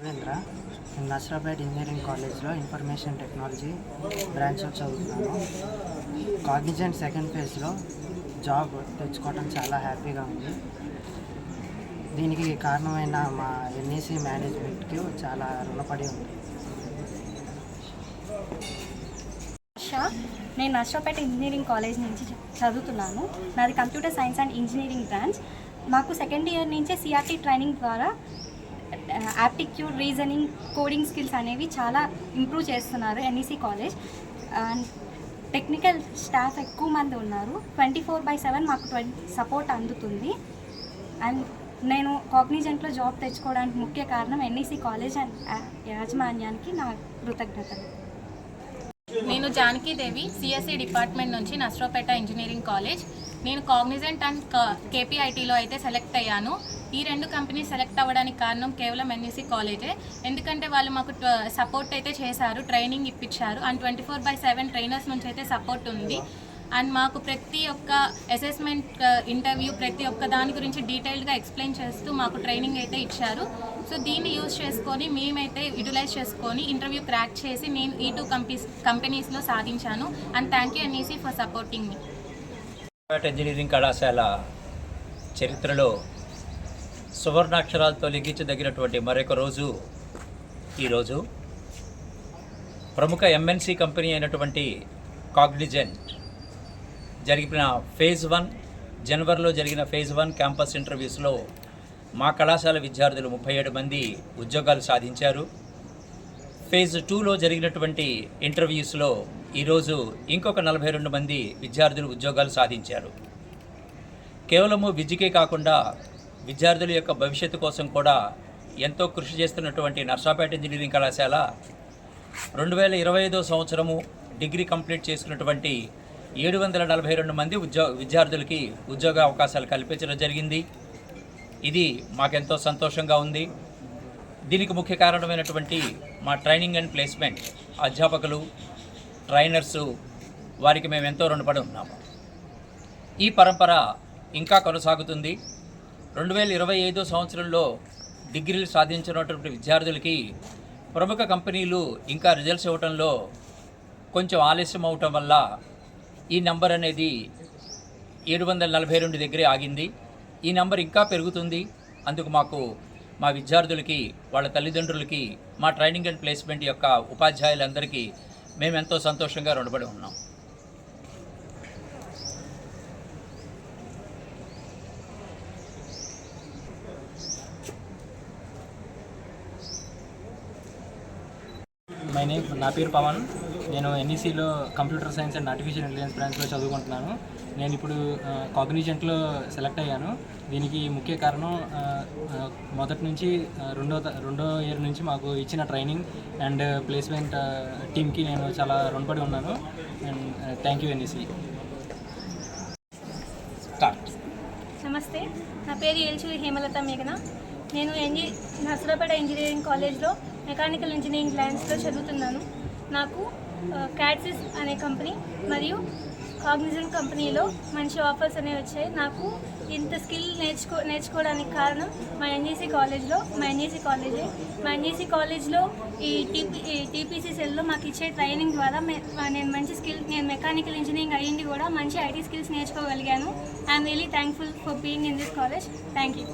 రవీంద్ర నేను నసరాబాద్ ఇంజనీరింగ్ కాలేజ్లో information technology బ్రాంచ్లో చదువుతున్నాను. కాగ్నిజెంట్ సెకండ్ ఫేజ్లో జాబ్ తెచ్చుకోవడం చాలా హ్యాపీగా ఉంది. దీనికి కారణమైన మా ఎన్ఈసి మేనేజ్మెంట్కి చాలా రుణపడి ఉంది. నేను నష్టపేట ఇంజనీరింగ్ కాలేజ్ నుంచి చదువుతున్నాను. నాది computer science and engineering branch. మాకు సెకండ్ ఇయర్ నుంచే సిఆర్టీ ట్రైనింగ్ ద్వారా యాప్టిట్యూడ్ రీజనింగ్ కోడింగ్ స్కిల్స్ అనేవి చాలా ఇంప్రూవ్ చేస్తున్నారు NEC college and technical staff ఎక్కువ మంది ఉన్నారు. ట్వంటీ ఫోర్ బై సెవెన్ మాకు ట్వంటీ సపోర్ట్ అందుతుంది. అండ్ నేను కాగ్నిజెంట్లో జాబ్ తెచ్చుకోవడానికి ముఖ్య కారణం ఎన్ఈసి కాలేజ్ అండ్ యాజమాన్యానికి నా కృతజ్ఞతలు. నేను జానకీదేవి సిఎస్సి డిపార్ట్మెంట్ నుంచి నస్రోపేట ఇంజనీరింగ్ కాలేజ్. నేను కాగ్నిజెంట్ అండ్ కేపీఐటీలో అయితే సెలెక్ట్ అయ్యాను. ఈ రెండు కంపెనీ సెలెక్ట్ అవ్వడానికి కారణం కేవలం ఎన్ఈసి కాలేజే. ఎందుకంటే వాళ్ళు మాకు సపోర్ట్ అయితే చేశారు ట్రైనింగ్ ఇప్పించారు and twenty four by seven trainers నుంచి అయితే సపోర్ట్ ఉంది. అండ్ మాకు ప్రతి ఒక్క అసెస్మెంట్ ఇంటర్వ్యూ uh, ప్రతి ఒక్క దాని గురించి డీటెయిల్డ్గా ఎక్స్ప్లెయిన్ చేస్తూ మాకు ట్రైనింగ్ అయితే ఇచ్చారు. సో దీన్ని యూజ్ చేసుకొని మేమైతే యూటిలైజ్ చేసుకొని ఇంటర్వ్యూ క్రాక్ చేసి నేను ఈ టూ కంపెనీస్ కంపెనీస్లో సాధించాను. And thank you NEC for supporting me private engineering కళాశాల చరిత్రలో సువర్ణాక్షరాలతో లిఖించదగినటువంటి మరొక రోజు ఈరోజు ప్రముఖ ఎంఎన్సి కంపెనీ అయినటువంటి కాగ్నిజెంట్ జరిగిన ఫేజ్ వన్ జనవరిలో జరిగిన ఫేజ్ వన్ క్యాంపస్ ఇంటర్వ్యూస్లో మా కళాశాల విద్యార్థులు ముప్పై ఏడు మంది ఉద్యోగాలు సాధించారు. ఫేజ్ టూలో జరిగినటువంటి ఇంటర్వ్యూస్లో ఈరోజు ఇంకొక నలభై రెండు మంది విద్యార్థులు ఉద్యోగాలు సాధించారు. కేవలము విద్యకే కాకుండా విద్యార్థుల యొక్క భవిష్యత్తు కోసం కూడా ఎంతో కృషి చేస్తున్నటువంటి నర్సాపేట ఇంజనీరింగ్ కళాశాల రెండు వేల ఇరవై ఐదో సంవత్సరము డిగ్రీ కంప్లీట్ చేసుకున్నటువంటి ఏడు వందల నలభై రెండు మంది ఉద్యో విద్యార్థులకి ఉద్యోగ అవకాశాలు కల్పించడం జరిగింది. ఇది మాకెంతో సంతోషంగా ఉంది. దీనికి ముఖ్య కారణమైనటువంటి మా ట్రైనింగ్ అండ్ ప్లేస్మెంట్ అధ్యాపకులు ట్రైనర్సు వారికి మేము ఎంతో రుణపడి ఉన్నాము ఈ పరంపర ఇంకా కొనసాగుతుంది. రెండు వేల ఇరవై ఐదో సంవత్సరంలో డిగ్రీలు సాధించినటువంటి విద్యార్థులకి ప్రముఖ కంపెనీలు ఇంకా రిజల్ట్స్ ఇవ్వటంలో కొంచెం ఆలస్యం అవటం వల్ల ఈ నంబర్ అనేది ఏడు వందల నలభై రెండు దగ్గరే ఆగింది. ఈ నంబర్ ఇంకా పెరుగుతుంది. అందుకు మాకు మా విద్యార్థులకి వాళ్ళ తల్లిదండ్రులకి మా ట్రైనింగ్ అండ్ ప్లేస్మెంట్ యొక్క ఉపాధ్యాయులందరికీ మేము ఎంతో సంతోషంగా రుణపడి ఉన్నాం. మై నేమ్ నా పేరు పవన్. నేను ఎన్ఈసీలో computer science and artificial intelligence బ్రాంచ్లో చదువుకుంటున్నాను. నేను ఇప్పుడు కాగ్నిజెంట్లో సెలెక్ట్ అయ్యాను. దీనికి ముఖ్య కారణం మొదటి నుంచి రెండో త- రెండో ఇయర్ నుంచి మాకు ఇచ్చిన ట్రైనింగ్ అండ్ ప్లేస్మెంట్ టీమ్కి నేను చాలా రుణపడి ఉన్నాను. And thank you NEC start నమస్తే. నా పేరు ఏల్చూరి హేమలత మేఘన. నేను ఎంజి నర్సరాపేట ఇంజనీరింగ్ కాలేజ్లో మెకానికల్ ఇంజనీరింగ్ బ్రాంచ్లో చదువుతున్నాను. నాకు Uh, క్యాట్సిస్ అనే కంపెనీ మరియు కాగ్నిజెంట్ కంపెనీలో మంచి ఆఫర్స్ అనేవి వచ్చాయి. నాకు ఇంత స్కిల్ నేర్చుకో నేర్చుకోవడానికి కారణం మా ఎన్జీసీ కాలేజ్లో మా ఎన్జీసీ కాలేజే మా ఎన్జీసీ కాలేజ్లో ఈ టీపీ ఈ టీపీసీ సెల్లో మాకు ఇచ్చే ట్రైనింగ్ ద్వారా నేను మంచి స్కిల్ నేను మెకానికల్ ఇంజనీరింగ్ అయ్యింది కూడా మంచి IT skills నేర్చుకోగలిగాను. I'm really thankful for being in this college thank you